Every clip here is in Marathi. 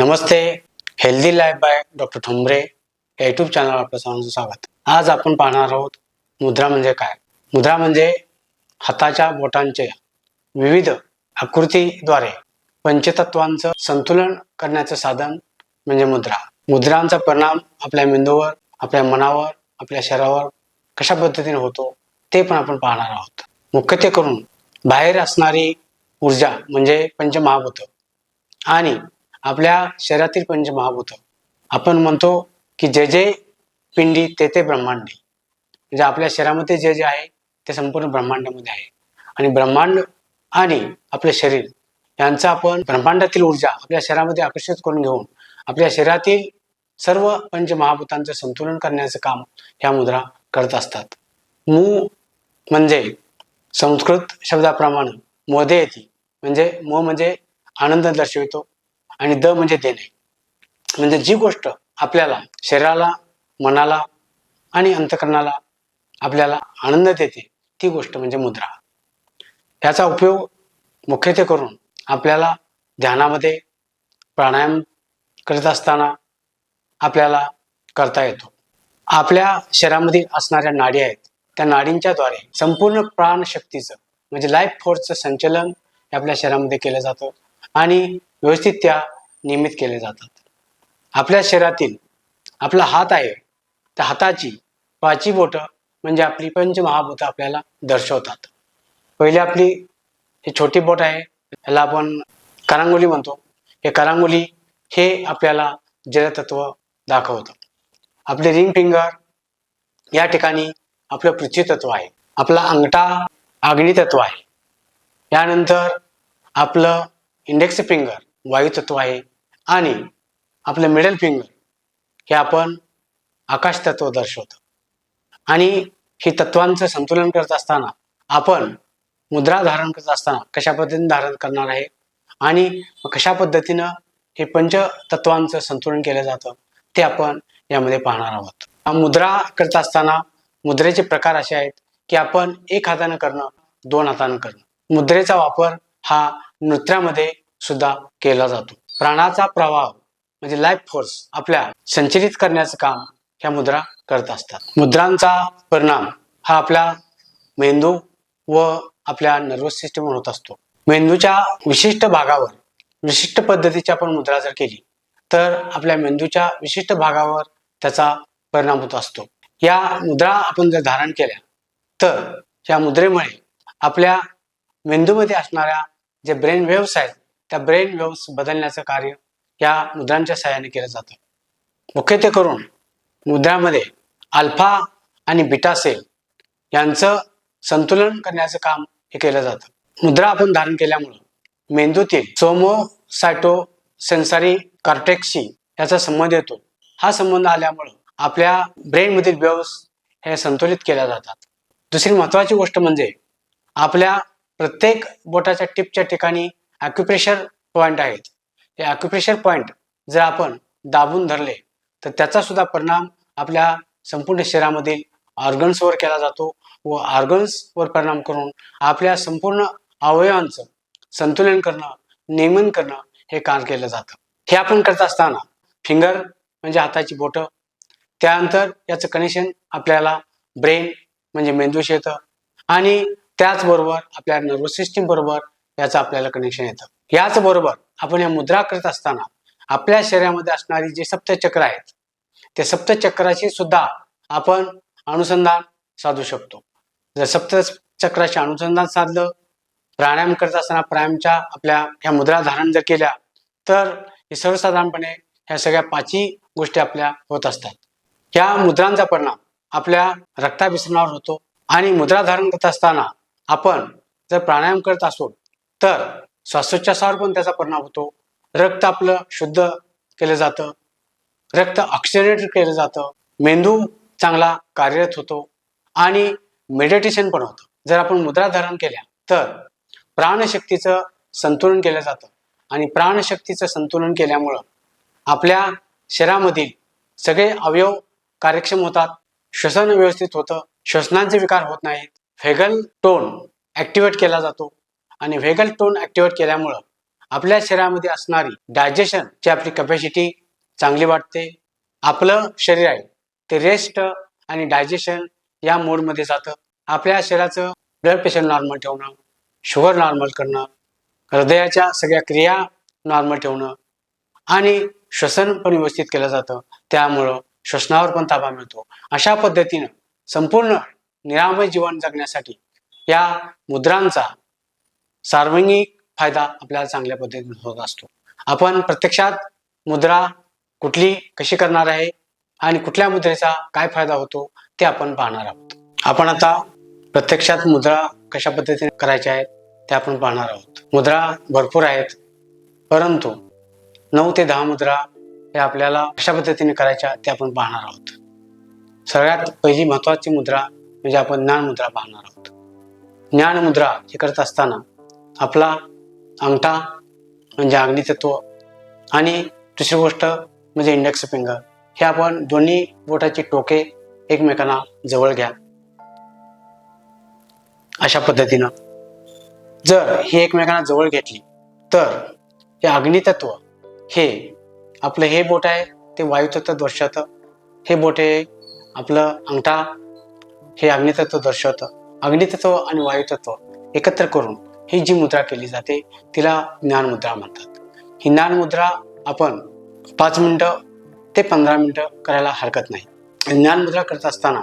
Namaste healthy life by doctor Thombare या युट्यूब चॅनल आपलं सर्वांचं स्वागत. आज आपण पाहणार आहोत मुद्रा म्हणजे काय? मुद्रा म्हणजे हाताच्या बोटांच्या विविध आकृतीद्वारे पंचतत्वांचं संतुलन करण्याचं साधन म्हणजे मुद्रा. मुद्रांचा परिणाम आपल्या मेंदूवर आपल्या मनावर आपल्या शरीरावर कशा पद्धतीने होतो ते पण आपण पाहणार आहोत. मुख्यत्वे करून बाहेर असणारी ऊर्जा म्हणजे पंचमहाभूत आणि आपल्या शरीरातील पंचमहाभूत आपण म्हणतो की जे जे पिंडी ते ते ब्रह्मांडी. म्हणजे आपल्या शरीरामध्ये जे जे आहे ते संपूर्ण ब्रह्मांडामध्ये आहे. आणि ब्रह्मांड आणि आपले शरीर यांचा आपण ब्रह्मांडातील ऊर्जा आपल्या शरीरामध्ये आकर्षित करून घेऊन आपल्या शरीरातील सर्व पंचमहाभूतांचं संतुलन करण्याचं काम ह्या मुद्रा करत असतात. मू म्हणजे संस्कृत शब्दाप्रमाणे मोदे येते म्हणजे म म्हणजे आनंद दर्शवितो आणि द म्हणजे देणे. म्हणजे जी गोष्ट आपल्याला शरीराला मनाला आणि अंतकरणाला आपल्याला आनंद देते ती गोष्ट म्हणजे मुद्रा. याचा उपयोग मुख्यत्वे करून आपल्याला ध्यानामध्ये प्राणायाम करत असताना आपल्याला करता येतो. आपल्या शरीरामध्ये असणाऱ्या नाडी आहेत त्या नाडींच्याद्वारे संपूर्ण प्राणशक्तीचं म्हणजे लाईफ फोर्सचं संचलन हे आपल्या शरीरामध्ये केलं जातं. आणि व्यवस्थित त्या नियमित केले जातात. आपल्या शरीरातील आपला हात आहे त्या हाताची पाची बोटं म्हणजे आपली पंचमहाभूतं आपल्याला दर्शवतात. पहिली आपली ही छोटी बोट आहे ह्याला आपण करांगोली म्हणतो. हे करांगोली हे आपल्याला जलतत्व दाखवतं. आपले रिंग फिंगर या ठिकाणी आपलं पृथ्वी तत्व आहे. आपला अंगठा अग्नितत्व आहे. यानंतर आपलं इंडेक्स फिंगर वायुतत्व आहे. आणि आपलं मिडल फिंगर हे आपण आकाश तत्व दर्शवतो. आणि ही तत्वांचं संतुलन करत असताना आपण मुद्रा धारण करत असताना कशा पद्धतीने धारण करणार आहे? आणि कशा पद्धतीनं हे पंच तत्वांचं संतुलन केलं जातं? ते आपण यामध्ये पाहणार आहोत. मुद्रा करत असताना मुद्रेचे प्रकार असे आहेत की आपण एक हातानं करणं दोन हातानं करणं. मुद्रेचा वापर हा नृत्यामध्ये सुद्धा केला जातो. प्राणाचा प्रवाह म्हणजे लाईफ फोर्स आपल्या संचलित करण्याचं काम ह्या मुद्रा करत असतात. मुद्रांचा परिणाम हा आपल्या मेंदू व आपल्या नर्वस सिस्टमवर होत असतो. मेंदूच्या विशिष्ट भागावर विशिष्ट पद्धतीची आपण मुद्रा जर केली तर आपल्या मेंदूच्या विशिष्ट भागावर त्याचा परिणाम होत असतो. या मुद्रा आपण जर धारण केल्या तर या मुद्रेमुळे आपल्या मेंदूमध्ये असणाऱ्या जे ब्रेन वेव्स आहेत त्या ब्रेन वेव्स बदलण्याचं कार्य या मुद्रांच्या सहाय्याने केलं जातं. मुख्यत्वे करून मुद्रामध्ये अल्फा आणि बिटा सेल यांचं संतुलन करण्याचं काम हे केलं जातं. मुद्रा आपण धारण केल्यामुळं मेंदूतील सोमो सायटो सेन्सरी कार्टेक्सी याचा संबंध येतो. हा संबंध आल्यामुळं आपल्या ब्रेनमधील वेव्स हे संतुलित केल्या जातात. दुसरी महत्वाची गोष्ट म्हणजे आपल्या प्रत्येक बोटाच्या टिपच्या ठिकाणी ॲक्युप्रेशर पॉईंट आहेत. हे ॲक्युप्रेशर पॉईंट जर आपण दाबून धरले तर त्याचा सुद्धा परिणाम आपल्या संपूर्ण शरीरामधील ऑर्गन्सवर केला जातो व ऑर्गन्सवर परिणाम करून आपल्या संपूर्ण अवयवांचं संतुलन करणं नियमन करणं हे काम केलं जातं. हे आपण करत असताना फिंगर म्हणजे हाताची बोटं त्यानंतर याचं कनेक्शन आपल्याला ब्रेन म्हणजे मेंदूशी येतं आणि त्याचबरोबर आपल्या नर्वस सिस्टीम बरोबर याचं आपल्याला कनेक्शन येतं. याचबरोबर आपण या मुद्रा करत असताना आपल्या शरीरामध्ये असणारी जी सप्तचक्र आहेत त्या सप्तचक्राशी सुद्धा आपण अनुसंधान साधू शकतो. जर सप्तचक्राशी अनुसंधान साधलं प्राणायाम करत असताना प्राणायामच्या आपल्या ह्या मुद्रा धारण जर केल्या तर हे सर्वसाधारणपणे ह्या सगळ्या पाचही गोष्टी आपल्या होत असतात. या मुद्रांचा परिणाम आपल्या रक्ताभिसरणावर होतो आणि मुद्रा धारण करत असताना आपण जर प्राणायाम करत असो तर श्वासोच्छ्वासावर पण त्याचा परिणाम होतो. रक्त आपलं शुद्ध केलं जातं. रक्त ऑक्सिडेट केलं जातं. मेंदू चांगला कार्यरत होतो. आणि मेडिटेशन पण होतं. जर आपण मुद्रा धारण केल्या तर प्राणशक्तीचं संतुलन केलं जातं. आणि प्राणशक्तीचं संतुलन केल्यामुळं आपल्या शरीरामधील सगळे अवयव कार्यक्षम होतात. श्वसन व्यवस्थित होतं. श्वसनांचे विकार होत नाहीत. फेगल टोन ऍक्टिवेट केला जातो. आणि व्हेगल टोन ऍक्टिवेट केल्यामुळं आपल्या शरीरामध्ये असणारी डायजेशनची आपली कॅपॅसिटी चांगली वाटते आपलं शरीर आहे ते रेस्ट आणि डायजेशन या मोडमध्ये जातं. आपल्या शरीराचं ब्लड प्रेशर नॉर्मल ठेवणं शुगर नॉर्मल करणं हृदयाच्या सगळ्या क्रिया नॉर्मल ठेवणं आणि श्वसन पण व्यवस्थित केलं जातं. त्यामुळं श्वसनावर पण ताबा मिळतो. अशा पद्धतीनं संपूर्ण निरामय जीवन जगण्यासाठी या मुद्रांचा सार्वजनिक फायदा आपल्याला चांगल्या पद्धतीने होत असतो. आपण प्रत्यक्षात मुद्रा कुठली कशी करणार आहे आणि कुठल्या मुद्रेचा काय फायदा होतो ते आपण पाहणार आहोत. आपण आता प्रत्यक्षात मुद्रा कशा पद्धतीने करायच्या आहेत ते आपण पाहणार आहोत. मुद्रा भरपूर आहेत परंतु नऊ ते दहा मुद्रा हे आपल्याला कशा पद्धतीने करायच्या ते आपण पाहणार आहोत. सगळ्यात पहिली महत्वाची मुद्रा म्हणजे आपण ज्ञान मुद्रा पाहणार आहोत. ज्ञान मुद्रा हे करत असताना आपला अंगठा म्हणजे अग्नितत्व आणि दुसरी गोष्ट म्हणजे इंडेक्स फिंगर हे आपण दोन्ही बोटाची टोके एकमेकांना जवळ घ्या. अशा पद्धतीनं. जर हे एकमेकांना जवळ घेतली तर हे अग्नितत्व हे आपलं हे बोट आहे ते वायुतत्व दर्शवतं. हे बोट हे आपलं अंगठा हे अग्नितत्व दर्शवतं. अग्नितत्व आणि वायुतत्व एकत्र करून ही जी मुद्रा केली जाते तिला ज्ञानमुद्रा म्हणतात. ही ज्ञानमुद्रा आपण पाच मिनटं ते पंधरा मिनटं करायला हरकत नाही. ज्ञानमुद्रा करत असताना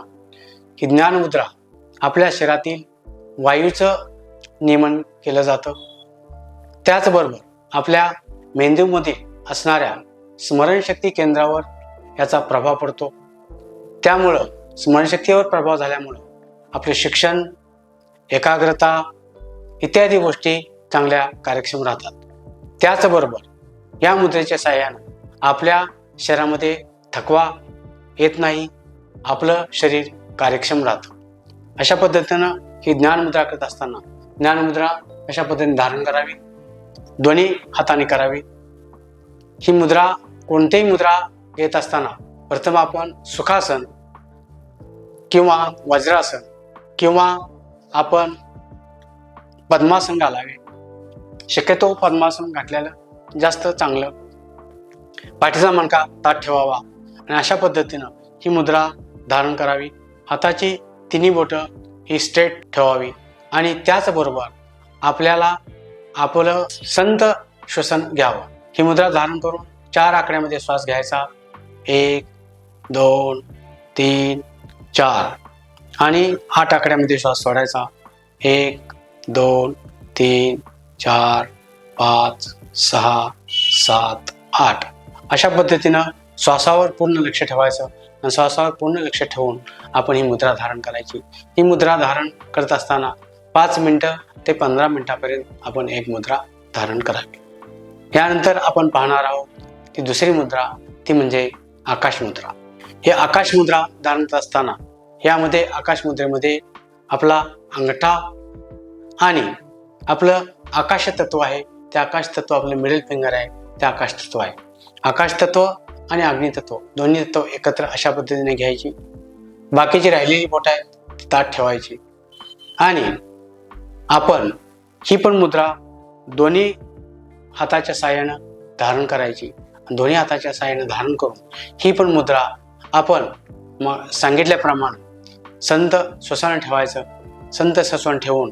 ही ज्ञानमुद्रा आपल्या शरीरातील वायूचं नियमन केलं जातं. त्याचबरोबर आपल्या मेंदूमधील असणाऱ्या स्मरणशक्ती केंद्रावर याचा प्रभाव पडतो. त्यामुळं स्मरणशक्तीवर प्रभाव झाल्यामुळं आपले शिक्षण एकाग्रता इत्यादी गोष्टी चांगल्या कार्यक्षम राहतात. त्याचबरोबर या मुद्रेच्या सहाय्यानं आपल्या शरीरामध्ये थकवा येत नाही आपलं शरीर कार्यक्षम राहतं. अशा पद्धतीनं ही ज्ञानमुद्रा करत असताना ज्ञानमुद्रा अशा पद्धतीने धारण करावी? दोन्ही हाताने करावी. ही मुद्रा कोणतीही मुद्रा घेत असताना प्रथम आपण सुखासन किंवा वज्रासन किंवा आपण पद्मासन घालावे. शक्यतो पद्मासन घातलेलं जास्त चांगलं. पाठीचा मणका ताट ठेवावा आणि अशा पद्धतीनं ही मुद्रा धारण करावी. हाताची तिन्ही बोटं ही स्ट्रेट ठेवावी आणि त्याचबरोबर आपल्याला आपलं संत श्वसन घ्यावं. ही मुद्रा धारण करून चार आकड्यामध्ये श्वास घ्यायचा. एक दोन तीन चार आणि आठ आकड्यामध्ये श्वास सोडायचा. एक दोन तीन चार पाच सहा सात आठ. अशा पद्धतीनं श्वासावर पूर्ण लक्ष ठेवायचं आणि श्वासावर पूर्ण लक्ष ठेवून आपण ही मुद्रा धारण करायची. ही मुद्रा धारण करत असताना पाच मिनटं ते पंधरा मिनटापर्यंत आपण एक मुद्रा धारण करावी. यानंतर आपण पाहणार आहोत ती दुसरी मुद्रा ती म्हणजे आकाश मुद्रा. हे आकाश मुद्रा धारण करत असताना यामध्ये आकाश मुद्रेमध्ये आपला अंगठा आणि आपलं आकाश तत्व आहे ते आकाश तत्व आपलं मिडल फिंगर आहे ते आकाश तत्व आहे. आकाश तत्व आणि अग्नितत्व दोन्ही तत्व एकत्र अशा पद्धतीने घ्यायची. बाकीची राहिलेली बोट आहेत ती ताट ठेवायची. आणि आपण ही पण मुद्रा दोन्ही हाताच्या साह्यानं धारण करायची. दोन्ही हाताच्या साह्यानं धारण करून ही पण मुद्रा आपण मग सांगितल्याप्रमाणे संत श्वसन ठेवायचं. संत ससवण ठेवून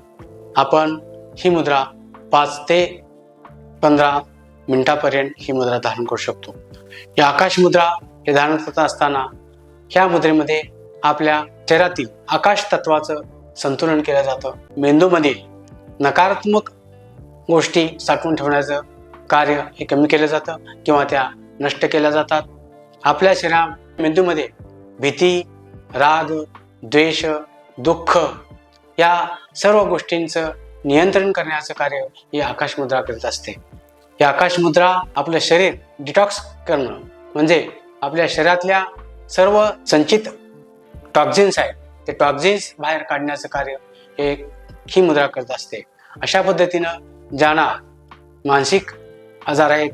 आपण ही मुद्रा पाच ते पंधरा मिनिटापर्यंत ही मुद्रा धारण करू शकतो. या आकाश मुद्रा हे धारण करत असताना ह्या मुद्रेमध्ये आपल्या शरीरातील आकाश तत्वाचं संतुलन केलं जातं. मेंदूमधील नकारात्मक गोष्टी साठवून ठेवण्याचं कार्य हे कमी केलं जातं किंवा त्या नष्ट केल्या जातात. आपल्या शरीरा मेंदूमध्ये भीती राग द्वेष दुःख या सर्व गोष्टींचं नियंत्रण करण्याचं कार्य ही आकाशमुद्रा करत असते. ही आकाशमुद्रा आपलं शरीर डिटॉक्स करणं म्हणजे आपल्या शरीरातल्या सर्व संचित टॉक्झिन्स आहेत ते टॉक्झिन्स बाहेर काढण्याचं कार्य हे ही मुद्रा करत असते. अशा पद्धतीनं ज्यांना मानसिक आजार आहेत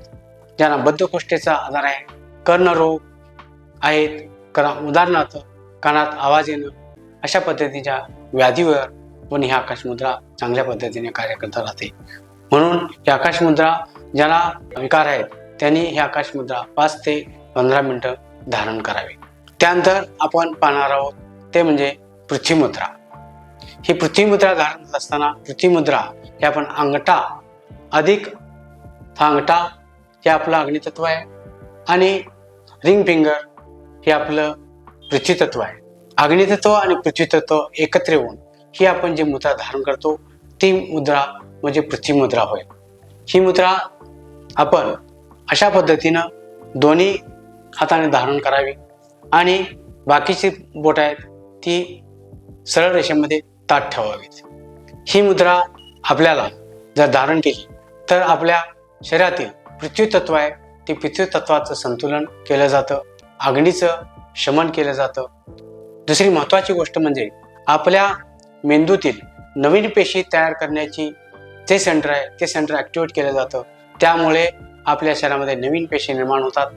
ज्यांना बद्धकोष्ठेचा आजार आहे कर्णरोग आहेत करा उदाहरणार्थ कानात आवाज येणं अशा पद्धतीच्या व्याधीवर पण ही आकाशमुद्रा चांगल्या पद्धतीने कार्य करत राहते. म्हणून ही आकाशमुद्रा ज्याला ज्यांना विकार आहेत त्यांनी ही आकाशमुद्रा पाच ते पंधरा मिनटं धारण करावी. त्यानंतर आपण पाहणार आहोत ते म्हणजे पृथ्वीमुद्रा ही पृथ्वी मुद्रा धारण करत असताना पृथ्वी मुद्रा हे आपण अंगठा अधिक हा अंगठा हे आपलं अग्नितत्व आहे आणि रिंग फिंगर हे आपलं पृथ्वीतत्व आहे. अग्नितत्व आणि पृथ्वीतत्व एकत्र येऊन ही आपण जी मुद्रा धारण करतो ती मुद्रा म्हणजे पृथ्वी मुद्रा होय. ही मुद्रा आपण अशा पद्धतीनं दोन्ही हाताने धारण करावी आणि बाकीची बोट आहेत ती सरळ रेषेमध्ये ताट ठेवावीत. ही मुद्रा आपल्याला जर धारण केली तर आपल्या शरीरातील पृथ्वी तत्व आहे ते पृथ्वी तत्वाचं संतुलन केलं जातं अग्नीचं शमन केलं जातं दुसरी महत्त्वाची गोष्ट म्हणजे आपल्या मेंदूतील नवीन पेशी तयार करण्याची जे सेंटर आहे ते सेंटर ॲक्टिवेट केलं जातं. त्यामुळे आपल्या शरीरामध्ये नवीन पेशी निर्माण होतात.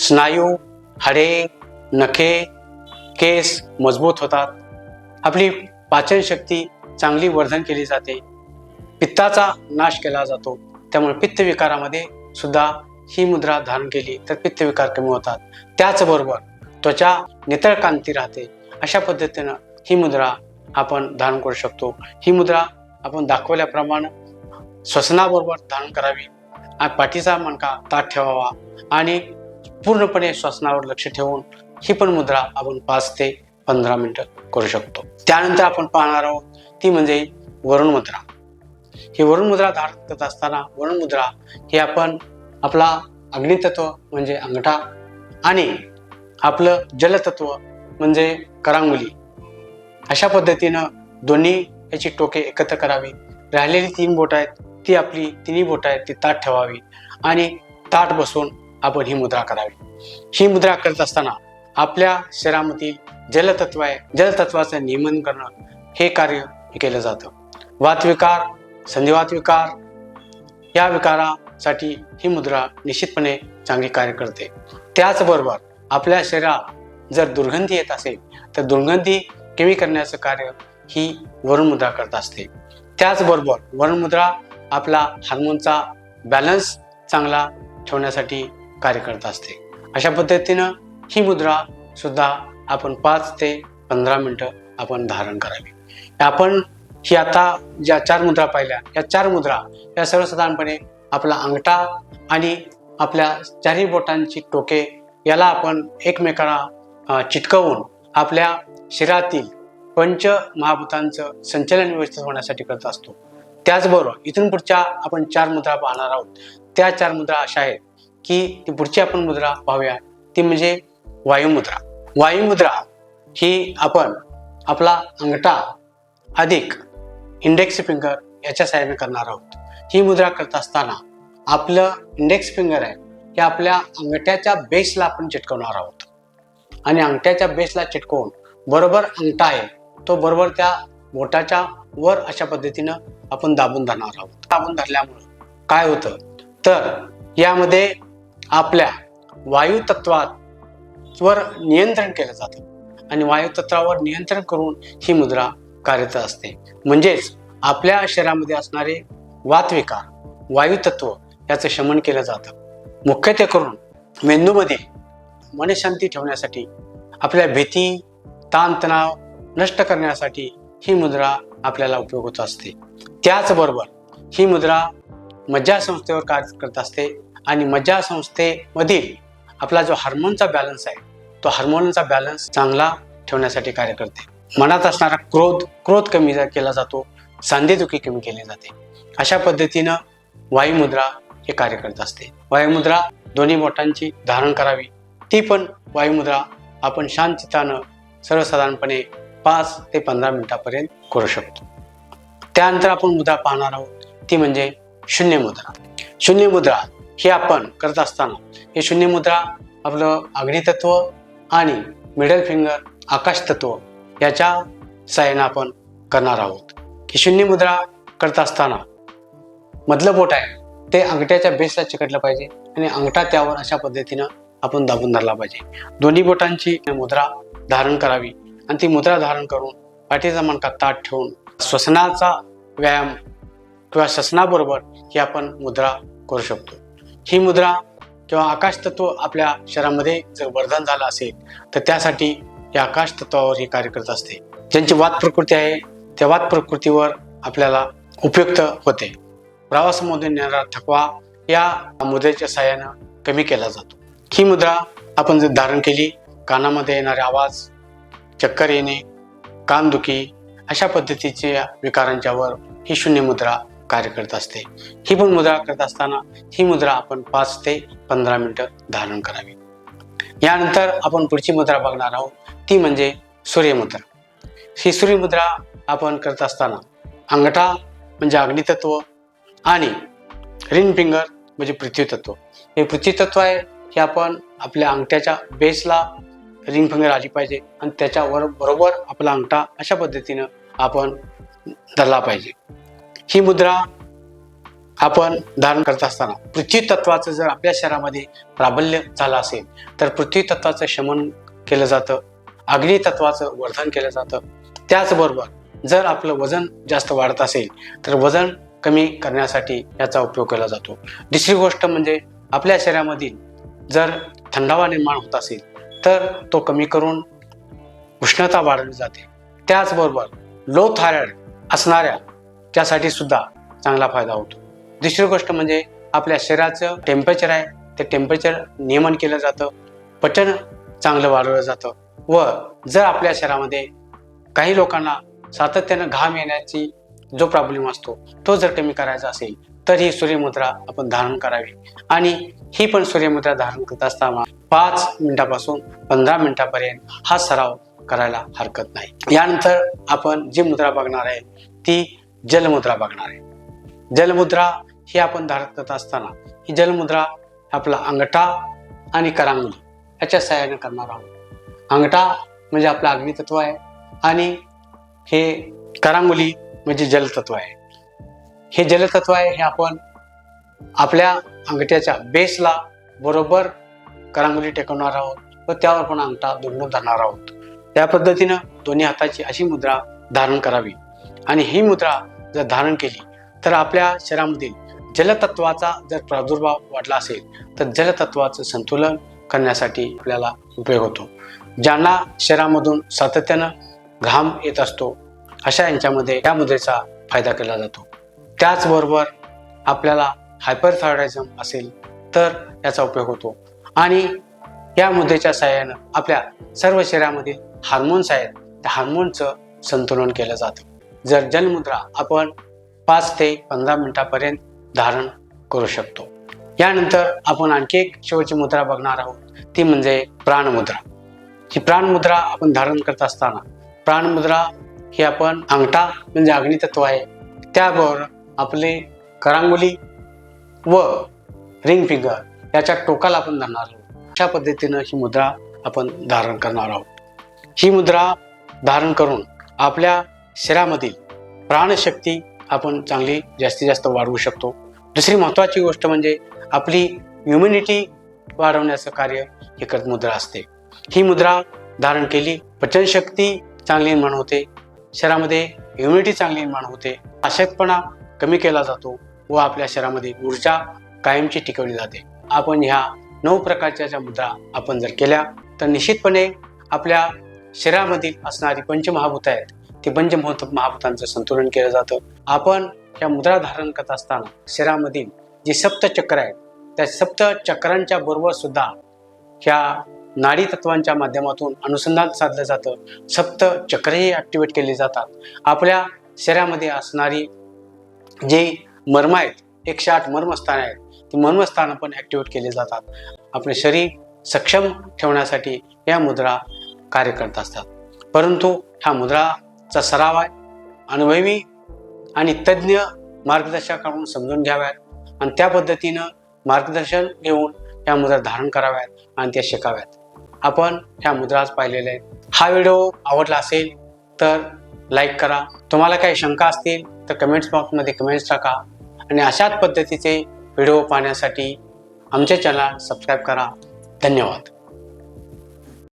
स्नायू हाडे नखे केस मजबूत होतात. आपली पाचनशक्ती चांगली वर्धन केली जाते. पित्ताचा नाश केला जातो. त्यामुळे पित्तविकारामध्ये सुद्धा ही मुद्रा धारण केली तर पित्तविकार कमी होतात. त्याचबरोबर त्वचा नितळ कांती राहते. अशा पद्धतीनं ही मुद्रा आपण धारण करू शकतो. ही मुद्रा आपण दाखवल्याप्रमाणे श्वसनाबरोबर धारण करावी. आणि पाठीचा मणका ताट ठेवावा आणि पूर्णपणे श्वसनावर लक्ष ठेवून ही पण मुद्रा आपण पाच ते पंधरा मिनटं करू शकतो. त्यानंतर आपण पाहणार आहोत ती म्हणजे वरुण मुद्रा. ही वरुण मुद्रा धारण करत असताना वरुण मुद्रा ही आपण आपला अग्नितत्व म्हणजे अंगठा आणि आपलं जलतत्व म्हणजे करांगुली. अशा पद्धतीनं दोन्ही याची टोके एकत्र करावी. राहिलेली तीन बोट आहेत ती आपली तिन्ही बोट आहेत ती ताट ठेवावी आणि ताट बसून आपण ही मुद्रा करावी. ही मुद्रा करत असताना आपल्या शरीरामधील जलतत्व आहे जलतत्वाचं नियमन करणं हे कार्य केलं जातं. वातविकार संधिवात विकार या विकारासाठी ही मुद्रा निश्चितपणे चांगली कार्य करते. त्याचबरोबर आपल्या शरीरात जर दुर्गंधी येत असेल तर दुर्गंधी कमी करण्याचं कार्य ही वरुणमुद्रा करत असते. त्याचबरोबर वरुणमुद्रा आपला हार्मोनचा बॅलन्स चांगला ठेवण्यासाठी कार्य करत असते. अशा पद्धतीनं ही मुद्रा सुद्धा आपण पाच ते पंधरा मिनटं आपण धारण करावी. आपण ही आता ज्या चार मुद्रा पाहिल्या या चार मुद्रा या सर्वसाधारणपणे आपला अंगठा आणि आपल्या चारही बोटांची टोके याला आपण एकमेकाला चिटकवून आपल्या शरीरातील पंच महाभूतांचं संचलन व्यवस्थित होण्यासाठी करत असतो. त्याचबरोबर इथून पुढच्या आपण चार मुद्रा पाहणार आहोत. त्या चार मुद्रा अशा आहेत की ती पुढची आपण मुद्रा पाहूया. ती म्हणजे वायुमुद्रा वायुमुद्रा ही आपण आपला अंगठा अधिक इंडेक्स फिंगर याच्या साहाय्याने करणार आहोत. ही मुद्रा करत असताना आपलं इंडेक्स फिंगर आहे. हे आपल्या अंगठ्याच्या बेसला आपण चिटकवणार आहोत. आणि अंगठ्याच्या बेसला चिटकवून बरोबर अंगठा आहे तो बरोबर त्या बोटाच्या वर अशा पद्धतीनं आपण दाबून धरणार आहोत. दाबून धरल्यामुळं काय होतं? तर यामध्ये आपल्या वायू तत्वात वर नियंत्रण केलं जातं. आणि वायू तत्वावर नियंत्रण करून ही मुद्रा कार्यरत असते. म्हणजेच आपल्या शरीरामध्ये असणारे वातविकार वायुतत्व याचं शमन केलं जातं. मुख्यत्वे करून मेंदूमध्ये मनशांती ठेवण्यासाठी आपल्या भीती ताणतणाव नष्ट करण्यासाठी ही मुद्रा आपल्याला उपयोग होत असते. त्याचबरोबर ही मुद्रा मज्जा संस्थेवर कार्य करत असते आणि मज्जा संस्थेमधील आपला जो हार्मोनचा बॅलन्स आहे तो हार्मोनचा बॅलन्स चांगला ठेवण्यासाठी कार्य करते. मनात असणारा क्रोध क्रोध कमी केला जातो सांधेदुखी कमी केली जाते. अशा पद्धतीनं वायुमुद्रा हे कार्य करत असते. वायुमुद्रा दोन्ही बोटांची धारण करावी. ती पण वायुमुद्रा आपण शांततानं सर्वसाधारणपणे पाच ते पंधरा मिनिटापर्यंत करू शकतो. त्यानंतर आपण मुद्रा पाहणार आहोत. ती म्हणजे शून्य मुद्रा शून्य मुद्रा ही आपण करत असताना हे शून्य मुद्रा आपलं अग्नितत्व आणि मिडल फिंगर आकाश तत्व याच्या साह्यानं आपण करणार आहोत. ही शून्य मुद्रा करत असताना मधलं बोट आहे. ते अंगठ्याच्या बेसला चिकटलं पाहिजे आणि अंगठा त्यावर अशा पद्धतीनं आपण दाबून धरला पाहिजे. दोन्ही बोटांची मुद्रा धारण करावी आणि ती मुद्रा धारण करून पाठीचा मणका ताट ठेवून श्वसनाचा व्यायाम किंवा श्वसनाबरोबर ही आपण मुद्रा करू शकतो. ही मुद्रा किंवा आकाश तत्व आपल्या शरीरामध्ये जर वर्धन झालं असेल तर त्यासाठी या आकाश तत्वावर ही कार्य करत असते. ज्यांची वाद प्रकृती आहे त्या वाद प्रकृतीवर आपल्याला उपयुक्त होते. प्रवासामधून येणारा थकवा या मुद्रेच्या सहाय्यानं कमी केला जातो. ही मुद्रा आपण जर धारण केली कानामध्ये येणारे आवाज चक्कर येणे कानदुखी अशा पद्धतीच्या विकारांच्यावर ही शून्य मुद्रा कार्य करत असते. ही पण मुद्रा करत असताना ही मुद्रा आपण पाच ते पंधरा मिनिटं धारण करावी. यानंतर आपण पुढची मुद्रा बघणार आहोत. ती म्हणजे सूर्यमुद्रा ही सूर्यमुद्रा आपण करत असताना अंगठा म्हणजे अग्नितत्व आणि रिंग फिंगर म्हणजे पृथ्वीतत्व. हे पृथ्वीतत्व आहे हे आपण आपल्या अंगठ्याच्या बेसला रिंग फिंगर आली पाहिजे आणि त्याच्यावर बरोबर आपला अंगठा अशा पद्धतीनं आपण धरला पाहिजे. ही मुद्रा आपण धारण करत असताना पृथ्वी तत्वाचं जर आपल्या शरीरामध्ये प्राबल्य झालं असेल तर पृथ्वी तत्वाचं शमन केलं जातं अग्नी तत्वाचं वर्धन केलं जातं. त्याचबरोबर जर आपलं वजन जास्त वाढत असेल तर वजन कमी करण्यासाठी याचा उपयोग केला जातो. दुसरी गोष्ट म्हणजे आपल्या शरीरामधील जर थंडावा निर्माण होत असेल तर तो कमी करून उष्णता वाढवली जाते. त्याचबरोबर लो थायरॉइड असणाऱ्या त्यासाठी सुद्धा चांगला फायदा होतो. दुसरी गोष्ट म्हणजे आपल्या शरीराचं टेम्परेचर आहे ते टेम्परेचर नियमन केलं जातं पचन चांगलं वाढवलं जातं. व जर आपल्या शरीरामध्ये काही लोकांना सातत्यानं घाम येण्याची जो प्रॉब्लेम असतो तो जर कमी करायचा असेल तर ही सूर्यमुद्रा आपण धारण करावी. आणि ही पण सूर्यमुद्रा धारण करत असताना पाच मिनिटापासून पंधरा मिनिटापर्यंत हा सराव करायला हरकत नाही. यानंतर आपण जी मुद्रा बघणार आहे ती जलमुद्रा बघणार आहे. जलमुद्रा ही आपण धारण करत असताना ही जलमुद्रा आपला अंगठा आणि करांगुली याच्या सहाय्याने करणार आहोत. अंगठा म्हणजे आपलं अग्नितत्व आहे आणि हे करांगुली म्हणजे जलतत्व आहे. हे जलतत्व आहे हे आपण आपल्या अंगठ्याच्या बेसला बरोबर करांगोली टेकवणार आहोत. व त्यावर पण अंगठा दुमडून धरणार आहोत. त्या पद्धतीनं दोन्ही हाताची अशी मुद्रा धारण करावी. आणि ही मुद्रा जर धारण केली तर आपल्या शरीरामधील जलतत्वाचा जर प्रादुर्भाव वाढला असेल तर जलतत्वाचं संतुलन करण्यासाठी आपल्याला उपयोग होतो. ज्यांना शरीरामधून सातत्यानं घाम येत असतो अशा यांच्यामध्ये या मुद्रेचा फायदा केला जातो. त्याचबरोबर आपल्याला हायपरथायरॉइडिझम असेल तर याचा उपयोग होतो. आणि या मुद्रेच्या सहाय्यानं आपल्या सर्व शरीरामधील हार्मोन्स आहेत त्या हार्मोनचं संतुलन केलं जातं. जर जलमुद्रा आपण पाच ते पंधरा मिनिटापर्यंत धारण करू शकतो. यानंतर आपण आणखी एक शेवटची मुद्रा बघणार आहोत ती म्हणजे प्राणमुद्रा. ही प्राणमुद्रा आपण धारण करत असताना प्राणमुद्रा ही आपण अंगठा म्हणजे अग्नितत्व आहे. त्याबरोबर आपले करांगुली व रिंग फिंगर याच्या टोकाला आपण धरणार आहोत. अशा पद्धतीनं ही मुद्रा आपण धारण करणार आहोत. ही मुद्रा धारण करून आपल्या शरीरामधील प्राणशक्ती आपण चांगली जास्तीत जास्त वाढवू शकतो. दुसरी महत्त्वाची गोष्ट म्हणजे आपली इम्युनिटी वाढवण्याचं कार्य ही करत मुद्रा असते. ही मुद्रा धारण केली पचनशक्ती चांगली निर्माण होते शरीरामध्ये इम्युनिटी चांगली निर्माण होते. अशक्तपणा कमी केला जातो व आपल्या शरीरामध्ये ऊर्जा कायमची टिकवली जाते. आपण ह्या नऊ प्रकारच्या ज्या मुद्रा आपण जर केल्या तर निश्चितपणे आपल्या शरीरामधील असणारी पंचमहाभूत आहेत ती पंचमहूत महाभूतांचं संतुलन केलं जातं. आपण या मुद्रा धारण करत असताना शरीरामधील जी सप्त चक्र आहेत त्या सप्त चक्रांच्या बरोबर सुद्धा ह्या नाडी तत्वांच्या माध्यमातून अनुसंधान साधलं जातं. सप्त चक्रही ॲक्टिवेट केली जातात. आपल्या शरीरामध्ये असणारी जे मर्म आहेत एकशे आठ मर्मस्थान आहेत ती मर्मस्थानं पण ॲक्टिवेट केली जातात. आपले शरीर सक्षम ठेवण्यासाठी या मुद्रा कार्य करत असतात. परंतु ह्या मुद्राचा सराव आहे अनुभवी आणि तज्ज्ञ मार्गदर्शकाकडून समजून घ्याव्यात आणि त्या पद्धतीनं मार्गदर्शन घेऊन या मुद्रा धारण कराव्यात आणि त्या शिकाव्यात. आपण ह्या मुद्रा आज पाहिलेल्या आहेत हा व्हिडिओ आवडला असेल तर लाईक करा. तुम्हाला काही शंका असतील तर कमेंट्स बॉक्समध्ये कमेंट्स टाका. आणि अशाच पद्धतीचे व्हिडिओ पाहण्यासाठी आमचे चॅनल सबस्क्राईब करा. धन्यवाद.